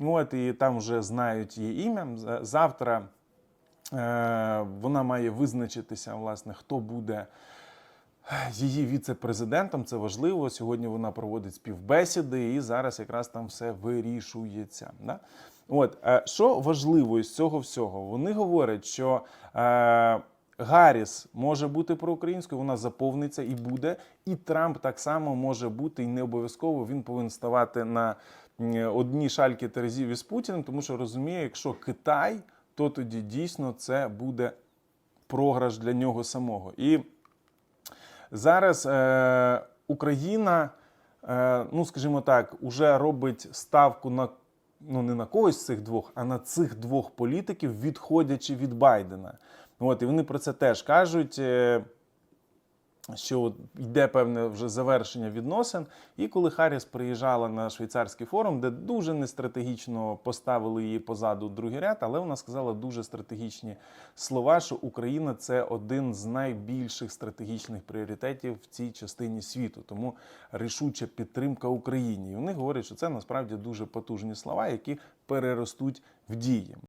От і там вже знають її ім'я. Завтра е, вона має визначитися, власне, хто буде її віце-президентом. Це важливо. Сьогодні вона проводить співбесіди, і зараз якраз там все вирішується. Да? От е, що важливо із цього всього? Вони говорять, що е, Гарріс може бути проукраїнською, вона заповниться і буде. І Трамп так само може бути, і не обов'язково він повинен ставати на м, одній шальки терезів із Путіним, тому що розуміє, якщо Китай, то тоді дійсно це буде програш для нього самого. І Зараз е, Україна, е, ну скажімо так, уже робить ставку на ну не на когось з цих двох, а на цих двох політиків, відходячи від Байдена. От і вони про це теж кажуть. е, що от йде певне вже завершення відносин. І коли Харріс приїжджала на швейцарський форум, де дуже нестратегічно поставили її позаду другий ряд, але вона сказала дуже стратегічні слова, що Україна це один з найбільших стратегічних пріоритетів в цій частині світу. Тому рішуча підтримка Україні. І вони говорять, що це насправді дуже потужні слова, які переростуть в дії.